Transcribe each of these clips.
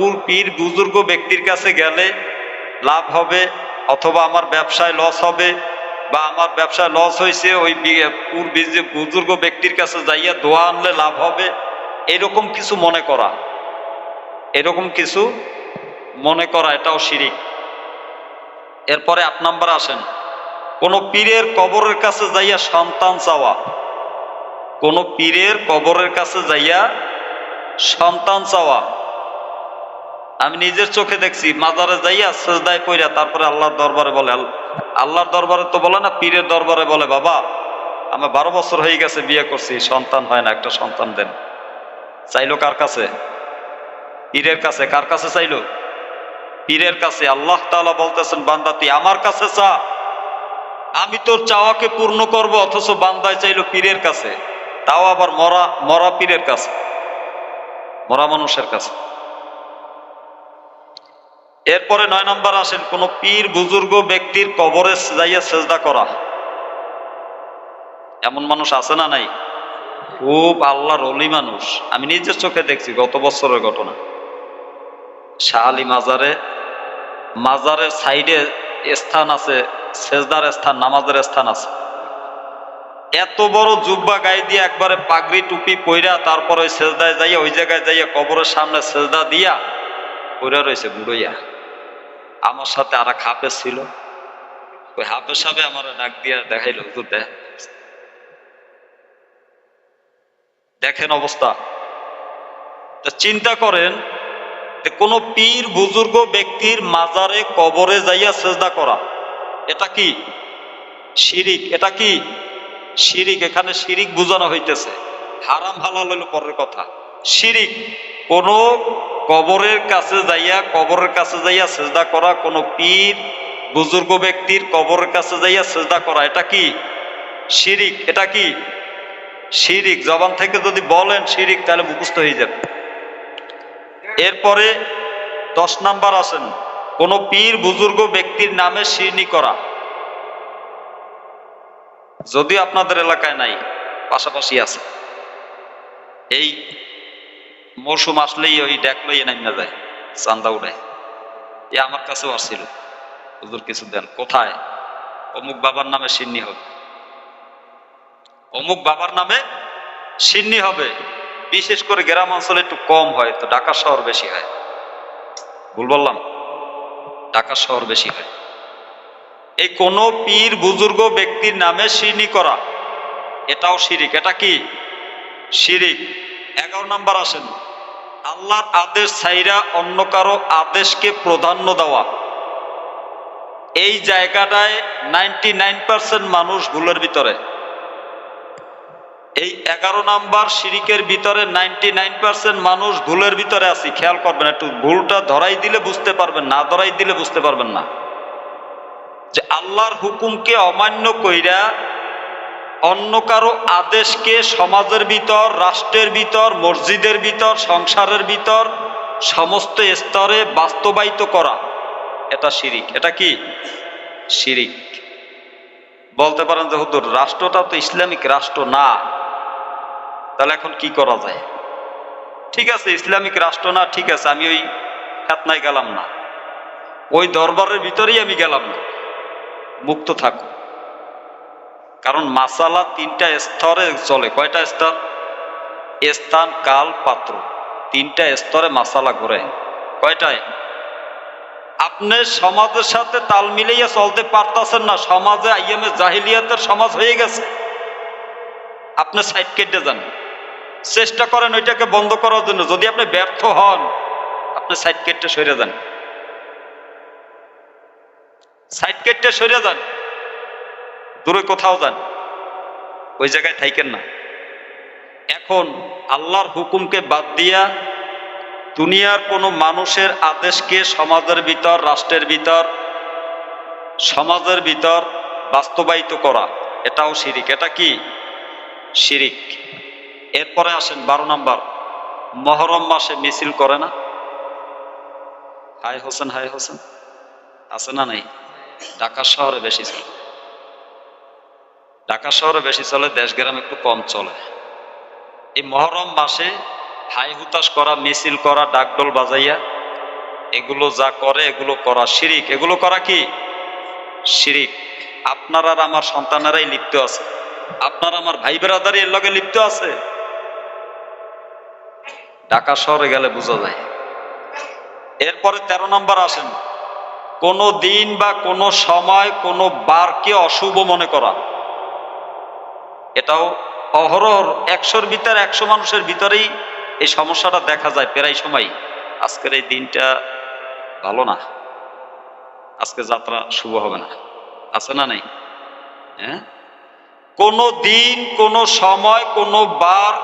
মূল পীর বুজুর্গ ব্যক্তির কাছে গেলে লাভ হবে, অথবা আমার ব্যবসায় লস হবে, বা আমার ব্যবসায় লস হয়েছে ওই বুজুর্গ ব্যক্তির কাছে যাইয়া দোয়া আনলে লাভ হবে, এরকম কিছু মনে করা। এরকম কিছু মনে করা, এটাও শিরিক। এরপরে আট নাম্বার আসেন। কোন পীরের কবরের কাছে যাইয়া সন্তান চাওয়া। কোন পীরের কবরের কাছে যাইয়া সন্তান চাওয়া। আমি নিজের চোখে দেখছি, মাজারে যাইয়া সেজদায় পইরা তারপরে আল্লাহর দরবারে বলে আল্লাহর দরবারে তো বলে না, পীরের দরবারে বলে, বাবা, আমার বারো বছর হয়ে গেছে বিয়ে করছি, সন্তান হয় না, একটা সন্তান দেন। চাইলো কার কাছে? পীরের কাছে। কার কাছে চাইলো? পীরের কাছে। আল্লাহ তাআলা বলতেছেন, বান্দা আমার কাছে চা। আমি তোর চাওয়াকে পূর্ণ করব, অথচ বান্দায় চাইলো পীরের কাছে। তাও আবার মরা মরা পীরের কাছে। মরা মানুষের কাছে। এরপরে নয় নম্বর আসেন, কোন পীর, বুজুর্গ ব্যক্তির কবরে যাইয়া সেজদা করা। এমন মানুষ আছে না নাই? খুব আল্লাহর অলি মানুষ। আমি নিজের চোখে দেখছি, গত বছরের ঘটনা। শাহ আলী মাজারে, মাজারের সাইডে স্থান আছে, সেজদার স্থান, নামাজের স্থান আছে। এত বড় জুব্বা গায়ে দিয়ে একবারে পাগড়ি টুপি পইরা তারপরে সেজদায় যাইয়া, ওই জায়গায় যাইয়া কবরের সামনে সেজদা দিয়া পইরা রয়েছে, বুড়ইয়া। আমার সাথে আর এক হাফেজ ছিল। ওই হাফেজ সাহেব আমার ডাক দিয়া দেখাইলো, হুজুর, দেখ। দেখেন অবস্থা। তা চিন্তা করেন যে কোনো পীর, বুজুর্গ ব্যক্তির মাজারে কবরে যাইয়া সেজদা করা, এটা কি? শিরিক, এটা কি? শিরিক, এখানে শিরিক বোঝানো হইতেছে। হারাম হালাল হইল পরের কথা। শিরিক, কোন কবরের কাছে যাইয়া, কবরের কাছে যাইয়া সেজদা করা কোন পীর, বুজুর্গ ব্যক্তির কবরের কাছে যাইয়া সেজদা করা, এটা কি? শিরিক, এটা কি? শিরিক, জবান থেকে যদি বলেন শিরিক, তাহলে মুখস্থ হয়ে যাবে। এরপরে দশ নাম্বার আছেন কোন পীর, বুজুর্গ ব্যক্তির নামে শিরনি করা। যদি আপনাদের এলাকায় নাই, পাশাপাশি আছে। এই মৌসুম আসলেই ওই ডেক লইয়ে নামিয়ে যায়, চান্দা উড়ায়। এ আমার কাছেও আসছিল। হুজুর কিছু দেন, কোথায়? অমুক বাবার নামে সিন্নি হবে। অমুক বাবার নামে সিন্নি হবে। বিশেষ করে গ্রাম অঞ্চলে একটু কম হয়, তো ঢাকা শহর বেশি হয়। ভুল বললাম? ঢাকা শহর বেশি হয়। এই কোন পীর বুজুর্গ ব্যক্তির নামে সিরনি করা, এটাও শিরিক। এটা কি? শিরিক। এগারো নাম্বার আসেন। আল্লাহর আদেশ ছাইরা অন্য কারও আদেশকে প্রাধান্য দেওয়া। এই জায়গাটায় নাইনটি মানুষ ভুলের ভিতরে। এই এগারো নাম্বার শিরিকের ভিতরে নাইনটি নাইন মানুষ ভুলের ভিতরে আছি। খেয়াল করবেন, একটু ভুলটা ধরাই দিলে বুঝতে পারবেন, না ধরাই দিলে বুঝতে পারবেন না। যে আল্লাহর হুকুমকে অমান্য কইরা অন্য কারও আদেশকে সমাজের ভিতর, রাষ্ট্রের ভিতর, মসজিদের ভিতর, সংসারের ভিতর সমস্ত স্তরে বাস্তবায়িত করা। এটা শিরিক। এটা কি? শিরিক। বলতে পারেন যে, হুজুর, রাষ্ট্রটা তো ইসলামিক রাষ্ট্র না। তাহলে এখন কি করা যায়? ঠিক আছে, ইসলামিক রাষ্ট্র না, ঠিক আছে, আমি ওই ফেতনায় গেলাম না। ওই দরবারের ভিতরেই আমি গেলাম না। মুক্ত থাকো। কারণ মাসালা তিনটা স্তরে চলে। কয়টা স্তর? স্থান, কাল, পাত্র। তিনটা স্তরে মাসালা ঘুরে। কয়টায়? আপনি সমাজের সাথে তাল মিলাইয়া চলতে পারতাছেন না। সমাজে আইএমএ জাহিলিয়াতের সমাজ হয়ে গেছে। আপনি সাইড কেটে যান। চেষ্টা করেন ওইটাকে বন্ধ করার জন্য। যদি আপনি ব্যর্থ হন, আপনি সাইড কেটে সরে যান। সাইড কেটে সরে যান। দূরে কোথাও যান, ওই জায়গায় থাইকেন না। এখন আল্লাহর হুকুমকে বাদ দিয়া দুনিয়ার কোনো মানুষের আদেশকে সমাজের ভিতর, রাষ্ট্রের ভিতর, সমাজের ভিতর বাস্তবায়িত করা, এটাও শিরিক। এটা কি? শিরিক। এরপরে আসেন বারো নম্বর, মহরম মাসে মিছিল করে না? হাই হোসেন হাই হোসেন, আছে না নাই? ঢাকা শহরে বেশি চলে ঢাকা শহরে বেশি চলে, দেশ গ্রামে একটু কম চলে। এই মহরম মাসে হাই হুতাশ করা, মিছিল করা, ডাকডোল বাজাইয়া, এগুলো যা করে, এগুলো করা শিরিক। এগুলো করা কি? শিরিক। আপনার আর আমার সন্তানেরাই লিপ্ত আছে। আপনার আমার ভাই বেরাদারি এর লগে লিপ্ত আছে। ঢাকা শহরে গেলে বোঝা যায়। এরপরে তেরো নম্বর আসেন। কোনো দিন বা কোনো সময় কোনো বারকে অশুভ মনে করা। এটাও অহরহ একশোর ভিতরে একশো মানুষের ভিতরেই এই সমস্যাটা দেখা যায় প্রায় সময়। আজকের এই দিনটা ভালো না। আজকে যাত্রা শুভ হবে না। আছে না নেই? হ্যাঁ? কোনো দিন, কোনো সময়, কোনো বার,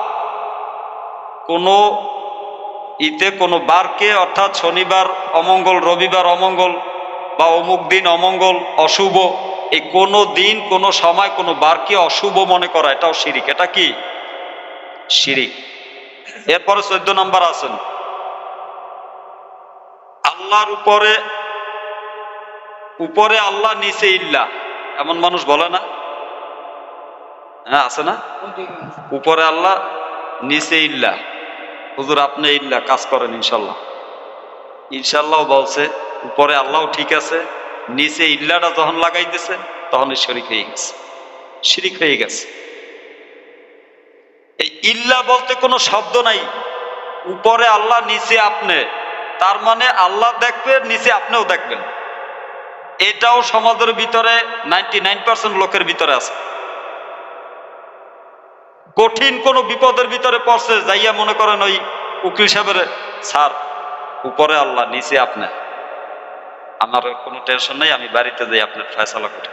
কোনো ইতে, কোনো বারকে, অর্থাৎ শনিবার অমঙ্গল, রবিবার অমঙ্গল বা অমুক দিন অমঙ্গল, অশুভ এই কোনো দিন, কোনো সময়, কোনো বারকে অশুভ মনে করা, এটাও শিরিক। এটা কি? শিরিক। এরপরে চোদ্দ নম্বর আছেন আল্লাহর উপরে উপরে আল্লাহ, নিচে ইল্লা। এমন মানুষ বলে না? হ্যাঁ আছে না? উপরে আল্লাহ, নিচে ইল্লা। হুজুর, আপনি ইল্লা কাজ করেন ইনশাল্লাহ। ইনশাল্লাহ বলছে, উপরে আল্লাহ ঠিক আছে নিচে ইল্লাটা যখন লাগাইতেছে তখন শরিক হয়ে গেছে। শিরিক হয়ে গেছে। এই ইল্লা বলতে কোনো শব্দ নাই। উপরে আল্লাহ নিচে আপনি। তার মানে আল্লাহ দেখবেন নিচে আপনিও দেখবেন। এটাও সমাজের ভিতরে নাইনটি নাইন লোকের ভিতরে আছে। কঠিন কোনো বিপদের ভিতরে পড়ছে, যাইয়া মনে করেন ওই উকিল সাহেবের, স্যার, উপরে আল্লাহ, নিচে আপনি। আমার কোনো টেনশন নেই, আমি বাড়িতে যাই আপনার ফয়সালা করে।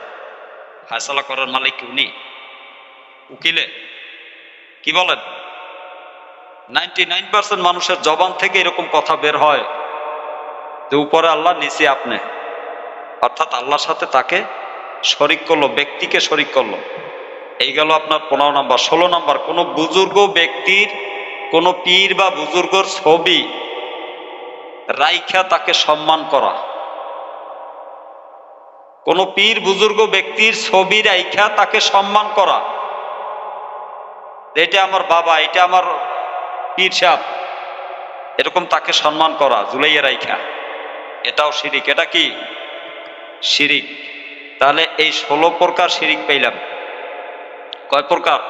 ফয়সালা করার মালিক উনি? উকিলে? কি বলেন? নাইনটি নাইন পার্সেন্ট মানুষের জবান থেকে এরকম কথা বের হয় যে উপরে আল্লাহ, নিচে আপনি। অর্থাৎ আল্লাহর সাথে তাকে শরিক করল, ব্যক্তিকে শরিক করল। এই গেল আপনার পনেরো নাম্বার। ষোলো নাম্বার, কোনো বুজুর্গ ব্যক্তির, কোনো পীর বা বুজুর্গর ছবি রাইখা তাকে সম্মান করা। কোন পীর বুজুর্গ ব্যক্তির ছবি রাইখা তাকে সম্মান করা। এটা আমার বাবা, এটা আমার পীর সাপ এরকম তাকে সম্মান করা, জুলাইয়া রাইখা। এটাও শিরিক। এটা কি? শিরিক। তাহলে এই ষোলো প্রকার শিরিক পাইলাম। কয় প্রকার?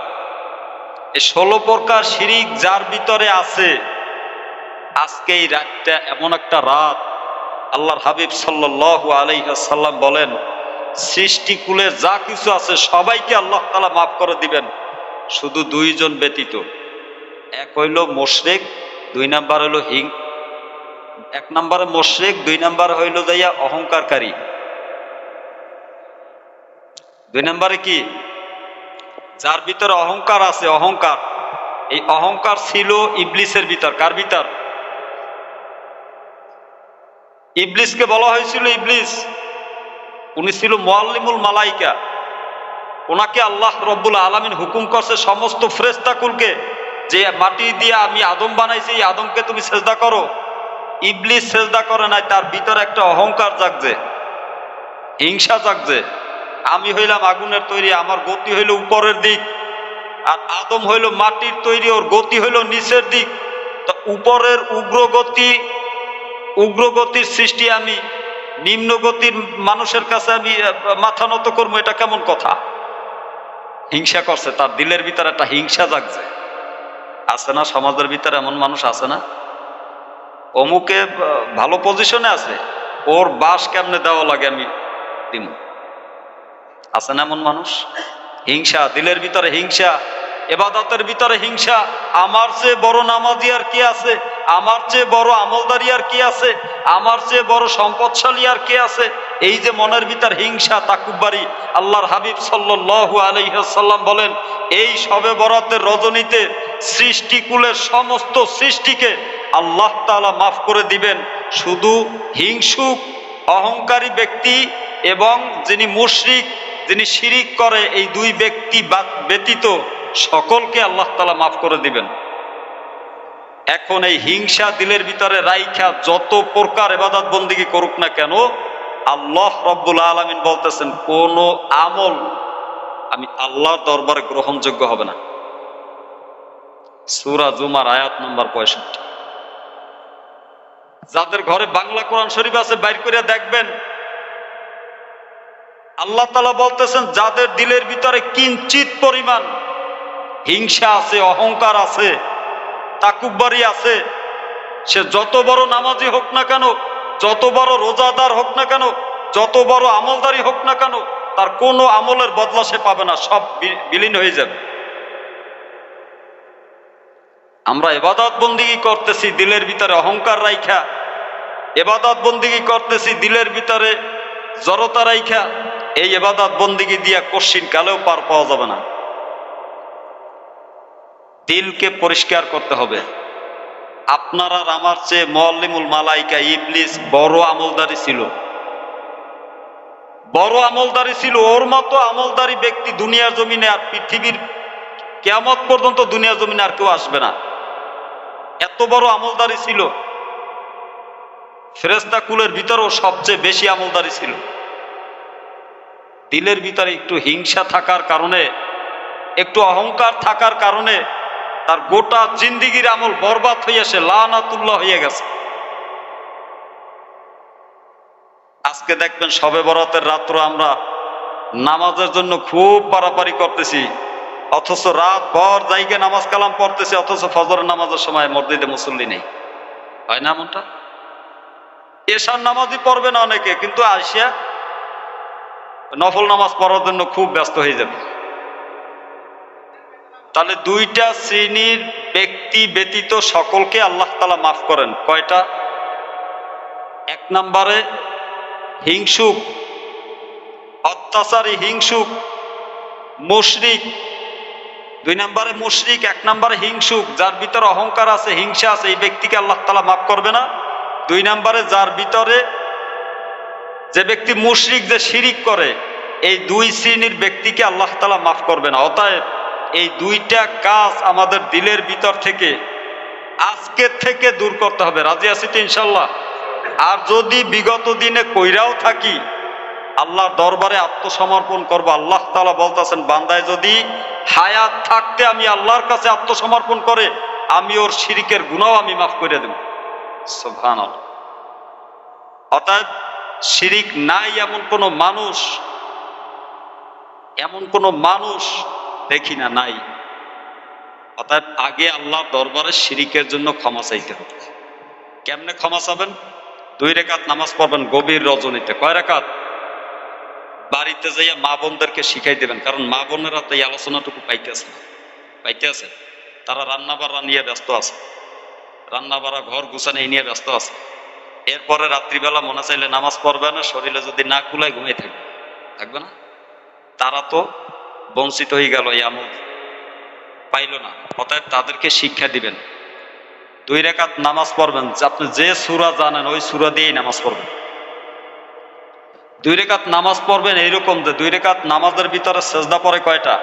এই ষোলো প্রকার শিরিক যার ভিতরে আছে, আজকে এই রাতটা এমন একটা রাত আল্লাহর হাবিব সাল্লাল্লাহু আলাইহাল্লাম বলেন সৃষ্টিকুলে যা কিছু আছে সবাইকে আল্লাহ তালা মাফ করে দিবেন, শুধু দুইজন ব্যতীত। এক হইল মোশরেক, দুই নাম্বার হইল হিং, এক নম্বরে মোশরেক, দুই নাম্বার হইল যাইয়া অহংকারকারী। দুই নাম্বারে কি? যার ভিতরে অহংকার আছে, অহংকার। এই অহংকার ছিল ইবলিসের ভিতর, কার ভিতর? ইবলিসকে বলা হয়েছিল ইবলিস উনি ছিল মোয়াল্লিমুল মালাইকা। ওনাকে আল্লাহ রব্বুল আলমিন হুকুম করছে সমস্ত ফ্রেস্তাকুলকে যে মাটি দিয়ে আমি আদম বানাইছি, এই আদমকে তুমি সেজদা করো। ইবলিস সেজদা করে নাই, তার ভিতরে একটা অহংকার জাগছে, হিংসা জাগছে। আমি হইলাম আগুনের তৈরি, আমার গতি হইল উপরের দিক, আর আদম হইল মাটির তৈরি, ওর গতি হইল নিচের দিক। তো উপরের উগ্রগতি উগ্রগতির সৃষ্টি আমি নিম্ন গতির মানুষের কাছে আমি মাথা নত করব, এটা কেমন কথা? হিংসা করছে, তার দিলের ভিতরে একটা হিংসা জাগছে। আছে না সমাজের ভিতরে এমন মানুষ আছে না? অমুকে ভালো পজিশনে আছে, ওর বাস কেমনে দেওয়া লাগে আমি আছে না এমন মানুষ? হিংসা, দিলের ভিতরে হিংসা এবাদতের ভিতরে হিংসা। আমার চেয়ে বড় নামাজি আর কি আছে? আমার চেয়ে বড় আমলদারি আর কি আছে? আমার চেয়ে বড় সম্পদশালী আর কে আছে? এই যে মনের ভিতর হিংসা তাকুব্বারি আল্লাহর হাবিব সাল্লু আলহ্লাম বলেন, এই সবে বরাতের রজনীতে সৃষ্টিকুলের সমস্ত সৃষ্টিকে আল্লাহ তালা মাফ করে দিবেন। শুধু হিংসুক, অহংকারী ব্যক্তি এবং যিনি মুশরিক, যিনি শিরিক করে, এই দুই ব্যক্তি ব্যতীত সকলকে আল্লাহ তালা মাফ করে দিবেন। এখন এই হিংসা দিলের ভিতরে রাইখা যত প্রকার এবাদত বন্দিগি করুক না কেন, আল্লাহ রব্বুল আলমিন বলতেছেন, কোন আমল আমি আল্লাহর দরবারে গ্রহণযোগ্য হবে না। সুরা জুমার আয়াত নম্বর পঁয়ষট্টি। যাদের ঘরে বাংলা কোরআন শরীফ আছে, বাইর করে দেখবেন, আল্লাহ তালা বলতেছেন, যাদের দিলের ভিতরে কিঞ্চিত পরিমাণ হিংসা আছে, অহংকার আছে, তাকুব্বারি আছে। সে যত বড় নামাজি হোক না কেন, যত বড় রোজাদার হোক না কেন, যত বড় আমলদারি হোক না কেন, তার কোনো আমলের বদলা সে পাবে না, সব বিলীন হয়ে যাবে। আমরা এবাদত বন্দিগি করতেছি দিলের ভিতরে অহংকার রাইখা। এবাদত বন্দিগি করতেছি দিলের ভিতরে জড়তা রাইখা। এই এবাদত বন্দিগি দিয়া কশিন কালেও পার পাওয়া যাবে না। দিলকে পরিষ্কার করতে হবে। আপনার আমার চেয়ে মোয়াল্লিমুল মালাইকা ইবলিস বড় আমলদারি ছিল। বড় আমলদারি ছিল, ওর মতো আমলদারি ব্যক্তি দুনিয়ার জমিনে আর পৃথিবীর কেয়ামত পর্যন্ত দুনিয়ার জমিনে আর কেউ আসবে না। এত বড় আমলদারি ছিল। ফেরেস্তা কুলের ভিতরেও সবচেয়ে বেশি আমলদারি ছিল। দিলের ভিতরে একটু হিংসা থাকার কারণে, একটু অহংকার থাকার কারণে তার গোটা জিন্দিগির আমল বরবাদ সে লানাতুল্লাহ হয়ে গেছে। আজকে দেখবেন সবে বরাতের রাত্র আমরা নামাজের জন্য খুব পারাপারি করতেছি, অথচ রাত ভর জায়গায় নামাজ কালাম পড়তেছি, অথচ ফজরের নামাজের সময় মসজিদে মুসল্লি নেই। হয় না এমনটা? এশার নামাজই পড়বে না অনেকে, কিন্তু আসিয়া নফল নামাজ পড়ার জন্য খুব ব্যস্ত হয়ে যাবে। তাহলে দুইটা শ্রেণির ব্যক্তি ব্যতীত সকলকে আল্লাহ তালা মাফ করেন। কয়টা? এক নম্বরে হিংসুক, অত্যাচারী হিংসুক, মুশরিক। দুই নম্বরে মুশরিক, এক নম্বরে হিংসুক। যার ভিতরে অহংকার আছে, হিংসা আছে, এই ব্যক্তিকে আল্লাহ তালা মাফ করবে না। দুই নম্বরে যার ভিতরে যে ব্যক্তি মুশরিক, যে শিরিক করে, এই দুই শ্রেণির ব্যক্তিকে আল্লাহ তালা মাফ করবে না। অতএব এই দুইটা কাজ আমাদের দিলের ভিতর থেকে আজকের থেকে দূর করতে হবে। রাজি আছি তো ইনশাল্লাহ আর যদি বিগত দিনে কইরাও থাকি, আল্লাহর দরবারে আত্মসমর্পণ করব। আল্লাহ তালা বলতেছেন, বান্দায় যদি হায়াত থাকতে আমি আল্লাহর কাছে আত্মসমর্পণ করে, আমি ওর শিরিকের গুণাও আমি মাফ করে দেব। সোভান অর্থাৎ শিরিক নাই এমন কোনো মানুষ, এমন কোনো মানুষ দেখি না, নাই। অর্থাৎ আগে আল্লাহর দরবারে শিরিকের জন্য ক্ষমা চাইতে হবে কেমনে ক্ষমা চাবেন? দুই রেখাত নামাজ পড়বেন, গভীর রজনীতে। কয় রেখাত? বাড়িতে যাইয়া মা বোনদেরকে শিখাই দেবেন, কারণ মা বোনেরা তো এই আলোচনাটুকু পাইতেছে না। পাইতে আছে তারা রান্না বাড়া নিয়ে ব্যস্ত আছে। রান্না বাড়া ঘর গুছানো এই নিয়ে ব্যস্ত আছে। এরপরে রাত্রিবেলা মনে চাইলে নামাজ পড়বে না, শরীরে যদি না কুলায় ঘুমিয়ে থাকবে। থাকবে না? তারা তো বঞ্চিত হয়ে গেল আমল। পাইল না। অতএব তাদেরকে শিক্ষা দিবেন। দুই রেখাত নামাজ পড়বেন। আপনি যে সুরা জানেন, ওই সুরা দিয়েই নামাজ পড়বেন। দুই রেখাত নামাজ পড়বেন এইরকম যে দুই রেখাত নামাজের ভিতরে সেজদা পড়ে কয়টা?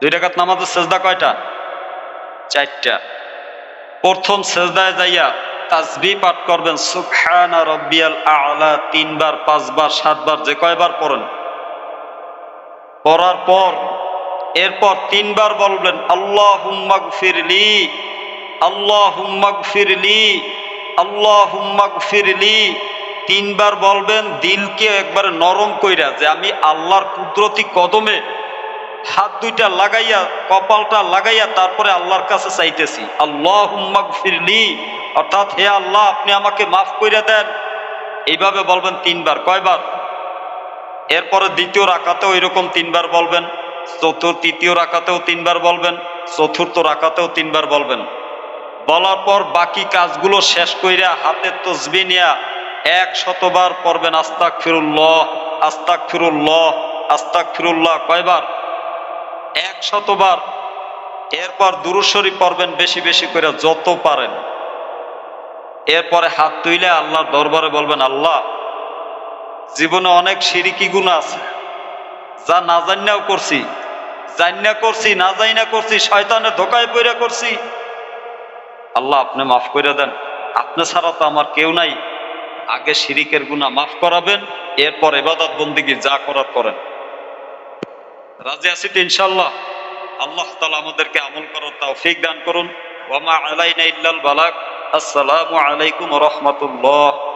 দুই রেখাত নামাজের সেজদা কয়টা? চারটা। প্রথম সেজদায় যাইয়া তাজবি পাঠ করবেন, সুবহানা রব্বিয়াল আলা তিনবার, পাঁচবার, সাতবার, যে কয়বার পড়েন। পড়ার পর, এরপর তিনবার বলবেন আল্লাহ হুম্মাগ ফিরলি আল্লাহ হুম্মাগ ফিরলি আল্লাহ হুম্মাগ ফিরলি তিনবার বলবেন, দিলকে একবারে নরম কইরা, যে আমি আল্লাহর কুদরতি কদমে হাত দুইটা লাগাইয়া, কপালটা লাগাইয়া তারপরে আল্লাহর কাছে চাইতেছি। আল্লাহ হুম্মাগ ফিরলি অর্থাৎ, হে আল্লাহ, আপনি আমাকে মাফ কইরা দেন। এইভাবে বলবেন তিনবার, কয়বার? এরপরে দ্বিতীয় রাকাতেও এরকম তিনবার বলবেন চতুর্থ তৃতীয় রাকাতেও তিনবার বলবেন, চতুর্থ রাকাতেও তিনবার বলবেন। বলার পর বাকি কাজগুলো শেষ কইরা হাতের তসবি নিয়া এক শতবার পড়বেন আস্তাক ফিরুল্লাহ আস্তাক ফিরুল্লাহ আস্তাক ফিরুল্লাহ কয়বার? এক শতবার এরপর দুরুশরী পড়বেন বেশি বেশি করে যত পারেন। এরপরে হাত তুইলে আল্লাহর দরবারে বলবেন, আল্লাহ জীবনে অনেক সিরিকি গুণা আছে। যা না জান্নাও করছি জান্না করছি, না জাইনা করছি শয়তানের ধোকায় পইরা করছি। আল্লাহ আপনি মাফ করে দেন। আপনি ছাড়া তো আমার কেউ নাই। আগে শিরিকের গুণা মাফ করাবেন, এরপর এবাদত বন্দিগি যা করার করেন। রাজি আছি তো ইনশাল্লাহ আল্লাহ তালা আমাদেরকে আমল করার তাও ফিক দান করুন। ওয়ামা আলাইনা ইল্লাল বালাক আসসালামু আলাইকুম রহমতুল্লাহ।